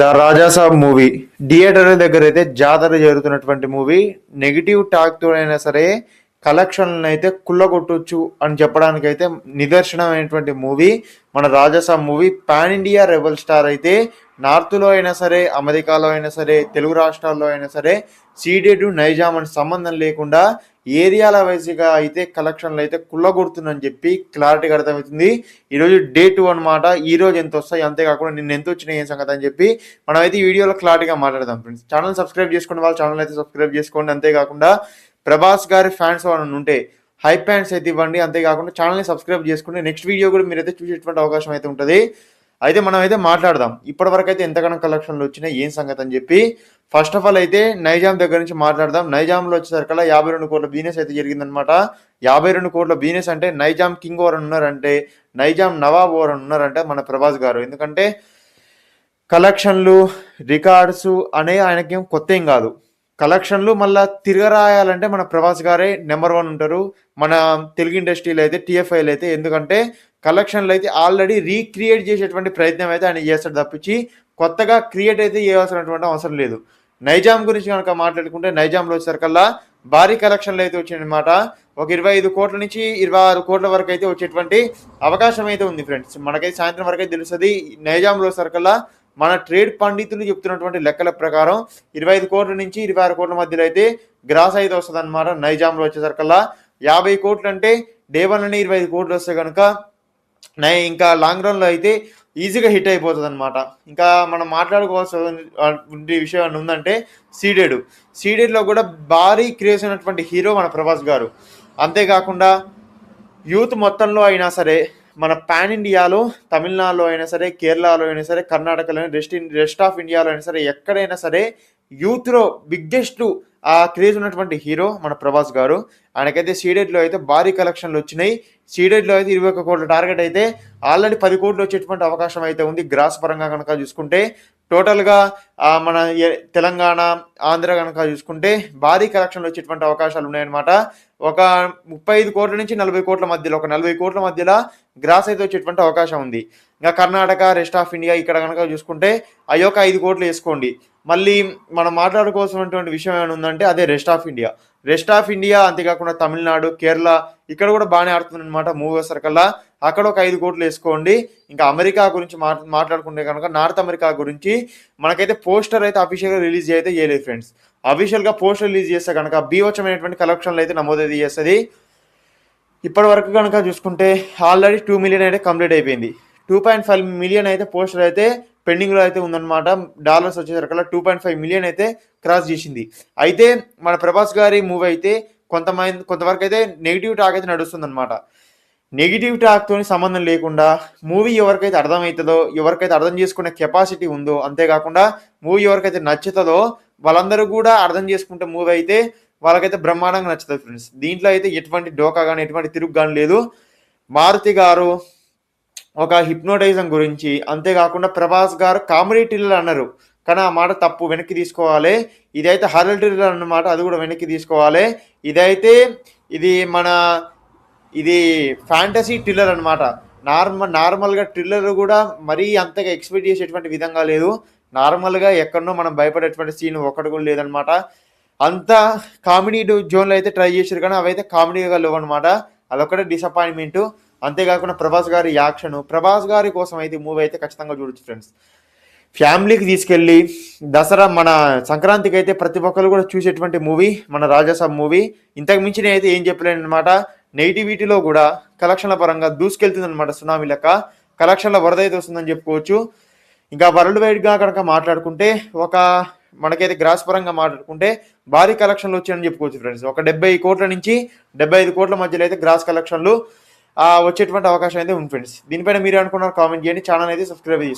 The Raja Saab movie. Theatre దగ్గర అయితే జాతర జరుగుతున్నటువంటి మూవీ. నెగిటివ్ టాక్తో అయినా సరే కలెక్షన్లను అయితే కుల్లగొట్టొచ్చు అని చెప్పడానికి అయితే నిదర్శనమైనటువంటి మూవీ మన Rajasaab movie pan India rebel star అయితే నార్త్లో అయినా సరే అమెరికాలో అయినా సరే తెలుగు రాష్ట్రాల్లో అయినా సరే సీడెడ్ నైజాం అని సంబంధం లేకుండా ఏరియాల వైజ్గా అయితే కలెక్షన్లు అయితే కుల్లగొడుతుందని చెప్పి క్లారిటీగా అర్థమవుతుంది. ఈరోజు డే టూ అనమాట ఈ రోజు ఎంత వస్తాయి అంతేకాకుండా నిన్న ఎంత వచ్చినాయి ఏం సంగతి అని చెప్పి మనం అయితే ఈ వీడియోలో క్లారిటీగా మాట్లాడదాం. ఫ్రెండ్స్ ఛానల్ సబ్స్క్రైబ్ చేసుకున్న వాళ్ళ ఛానల్ అయితే సబ్స్క్రైబ్ చేసుకోండి అంతేకాకుండా ప్రభాస్ గారి ఫ్యాన్స్ వాళ్ళని ఉంటే హై ప్యాంట్స్ అయితే ఇవ్వండి. అంతేకాకుండా ఛానల్ని సబ్స్క్రైబ్ చేసుకుంటే నెక్స్ట్ వీడియో కూడా మీరైతే చూసేటువంటి అవకాశం అయితే ఉంటుంది. అయితే మనం అయితే మాట్లాడదాం. ఇప్పటి వరకు అయితే ఎంతగానో కలెక్షన్లు వచ్చినాయి ఏం సంగతి అని చెప్పి. ఫస్ట్ ఆఫ్ ఆల్ అయితే నైజాం దగ్గర నుంచి మాట్లాడదాం. నైజాంలో వచ్చేసరికల్లా యాభై రెండు కోట్ల బిజినెస్ అయితే జరిగిందనమాట యాభై రెండు కోట్ల బిజినెస్ అంటే నైజాం కింగ్ ఓవర్ ఉన్నారంటే నైజాం నవాబ్ ఓవర్ ఉన్నారంటే మన ప్రభాస్ గారు. ఎందుకంటే కలెక్షన్లు రికార్డ్స్ అనే ఆయనకేం కొత్త ఏం కాదు. కలెక్షన్లు మళ్ళీ తిరగరాయాలంటే మన ప్రభాస్ గారే నెంబర్ వన్ ఉంటారు. మన తెలుగు ఇండస్ట్రీలో అయితే టీఎఫ్ఐలు అయితే ఎందుకంటే కలెక్షన్లు అయితే ఆల్రెడీ రీక్రియేట్ చేసేటువంటి ప్రయత్నం అయితే ఆయన చేస్తాడు తప్పించి కొత్తగా క్రియేట్ అయితే చేయాల్సినటువంటి అవసరం లేదు. నైజాం గురించి కనుక మాట్లాడుకుంటే నైజాంలో వచ్చేసరికల్లా భారీ కలెక్షన్లు అయితే వచ్చినాయన్నమాట ఒక ఇరవై ఐదు కోట్ల నుంచి ఇరవై ఆరు కోట్ల వరకు అయితే వచ్చేటువంటి అవకాశం అయితే ఉంది ఫ్రెండ్స్. మనకైతే సాయంత్రం వరకు అయితే తెలుస్తుంది. నైజాంలో సరికల్లా మన ట్రేడ్ పండితులు చెప్తున్నటువంటి లెక్కల ప్రకారం ఇరవై ఐదు కోట్ల నుంచి ఇరవై ఆరు కోట్ల మధ్యలో అయితే గ్రాస్ అయితే వస్తుంది అనమాట నైజాంలో వచ్చేసరికల్లా యాభై కోట్లు అంటే డే వన్ అని ఇరవై ఐదు కోట్లు వస్తే కనుక నై ఇంకా లాంగ్ రన్లో అయితే ఈజీగా హిట్ అయిపోతుంది అనమాట ఇంకా మనం మాట్లాడుకోవాల్సిన విషయం ఉందంటే సీడెడ్. సీడెడ్లో కూడా భారీ క్రేజ్ ఉన్నటువంటి హీరో మన ప్రభాస్ గారు. అంతేకాకుండా యూత్ మొత్తంలో అయినా సరే మన పాన్ ఇండియాలో తమిళనాడులో అయినా సరే కేరళలో అయినా సరే కర్ణాటకలో రెస్ట్ ఇన్ రెస్ట్ ఆఫ్ ఇండియాలో అయినా సరే ఎక్కడైనా సరే యూత్లో బిగ్గెస్ట్ ఆ క్రేజ్ ఉన్నటువంటి హీరో మన ప్రభాస్ గారు. ఆయనకైతే సీడెడ్లో అయితే భారీ కలెక్షన్లు వచ్చినాయి. సీడెడ్లో అయితే ఇరవై ఒక్క కోట్ల టార్గెట్ అయితే ఆల్రెడీ పది కోట్లు వచ్చేటువంటి అవకాశం అయితే ఉంది గ్రాస్ పరంగా కనుక చూసుకుంటే. టోటల్గా మన తెలంగాణ ఆంధ్ర కనుక చూసుకుంటే భారీ కలెక్షన్లు వచ్చేటువంటి అవకాశాలు ఉన్నాయన్నమాట. ఒక ముప్పై ఐదు కోట్ల నుంచి నలభై కోట్ల మధ్యలో ఒక నలభై కోట్ల మధ్యలో గ్రాస్ అయితే వచ్చేటువంటి అవకాశం ఉంది. ఇంకా కర్ణాటక రెస్ట్ ఆఫ్ ఇండియా ఇక్కడ కనుక చూసుకుంటే అవి ఒక ఐదు కోట్లు వేసుకోండి. మళ్ళీ మనం మాట్లాడుకోవాల్సినటువంటి విషయం ఏమైనా ఉందంటే అదే rest of India rest of India అంతేకాకుండా తమిళనాడు కేరళ ఇక్కడ కూడా బాగానే ఆడుతుంది అనమాట మూవీ వసరికల్లా అక్కడ ఒక ఐదు కోట్లు వేసుకోండి. ఇంకా అమెరికా గురించి మాట్లాడుకుంటే కనుక నార్త్ అమెరికా గురించి మనకైతే పోస్టర్ అయితే అఫీషియల్గా రిలీజ్ అయితే చేయలేదు ఫ్రెండ్స్. అఫీషియల్గా పోస్టర్ రిలీజ్ చేస్తే కనుక బీవచ్చమైనటువంటి కలెక్షన్లు అయితే నమోదు చేస్తుంది. ఇప్పటి వరకు కనుక చూసుకుంటే ఆల్రెడీ టూ మిలియన్ అయితే కంప్లీట్ అయిపోయింది. టూ పాయింట్ ఫైవ్ మిలియన్ అయితే పోస్టర్ అయితే పెండింగ్లో అయితే ఉందన్నమాట. డాలర్స్ వచ్చేసరికల్లా టూ పాయింట్ ఫైవ్ మిలియన్ అయితే క్రాస్ చేసింది. అయితే మన ప్రభాస్ గారి మూవీ అయితే కొంతమంది కొంతవరకు అయితే నెగిటివ్ టాక్ అయితే నడుస్తుంది అనమాట నెగిటివ్ టాక్తో సంబంధం లేకుండా మూవీ ఎవరికైతే అర్థమవుతుందో ఎవరికైతే అర్థం చేసుకునే కెపాసిటీ ఉందో అంతేకాకుండా మూవీ ఎవరికైతే నచ్చుతుందో వాళ్ళందరూ కూడా అర్థం చేసుకుంటే మూవీ అయితే వాళ్ళకైతే బ్రహ్మాండంగా నచ్చుతుంది ఫ్రెండ్స్ దీంట్లో అయితే ఎటువంటి డోకా కానీ ఎటువంటి తిరుగు కానీ లేదు. మారుతి గారు ఒక హిప్నోటైజం గురించి అంతేకాకుండా ప్రభాస్ గారు కామెడీ టిల్లర్ అన్నారు. కానీ ఆ మాట తప్పు వెనక్కి తీసుకోవాలి. ఇదైతే హరల్ టిల్లర్ అన్నమాట అది కూడా వెనక్కి తీసుకోవాలి. ఇదైతే ఇది మన ఇది ఫ్యాంటసీ టిల్లర్ అనమాట నార్మల్ నార్మల్గా టిల్లర్ కూడా మరీ అంతగా ఎక్స్పెక్ట్ చేసేటువంటి విధంగా లేదు. నార్మల్గా ఎక్కడనో మనం భయపడేటువంటి సీన్ ఒకటి కూడా లేదనమాట అంత కామెడీ జోన్లో అయితే ట్రై చేశారు కానీ అవైతే కామెడీగా లేవు అనమాట అదొక్కటే డిసప్పాయింట్మెంట్ అంతేకాకుండా ప్రభాస్ గారి యాక్షన్. ప్రభాస్ గారి కోసం అయితే మూవీ అయితే ఖచ్చితంగా చూడొచ్చు ఫ్రెండ్స్ ఫ్యామిలీకి తీసుకెళ్ళి దసరా మన సంక్రాంతికి అయితే ప్రతి ఒక్కరు కూడా చూసేటువంటి మూవీ మన రాజాసాబ్ మూవీ ఇంతకు మించి అయితే ఏం చెప్పలేను అనమాట నెగిటివిటీలో కూడా కలెక్షన్ల పరంగా దూసుకెళ్తుంది అనమాట సునామీ లెక్క. కలెక్షన్ల వరద అయితే వస్తుందని చెప్పుకోవచ్చు. ఇంకా వరల్డ్ వైడ్గా కనుక మాట్లాడుకుంటే ఒక మనకైతే గ్రాస్ పరంగా మాట్లాడుకుంటే భారీ కలెక్షన్లు వచ్చాయని చెప్పుకోవచ్చు ఫ్రెండ్స్ ఒక డెబ్బై కోట్ల నుంచి డెబ్బై ఐదు కోట్ల మధ్యలో అయితే గ్రాస్ కలెక్షన్లు వచ్చేటువంటి అవకాశం అయితే ఉంది ఫ్రెండ్స్ దీనిపైన మీరు అనుకున్నారు కామెంట్ చేయండి. ఛానల్ అయితే సబ్స్క్రైబ్ చేసుకోండి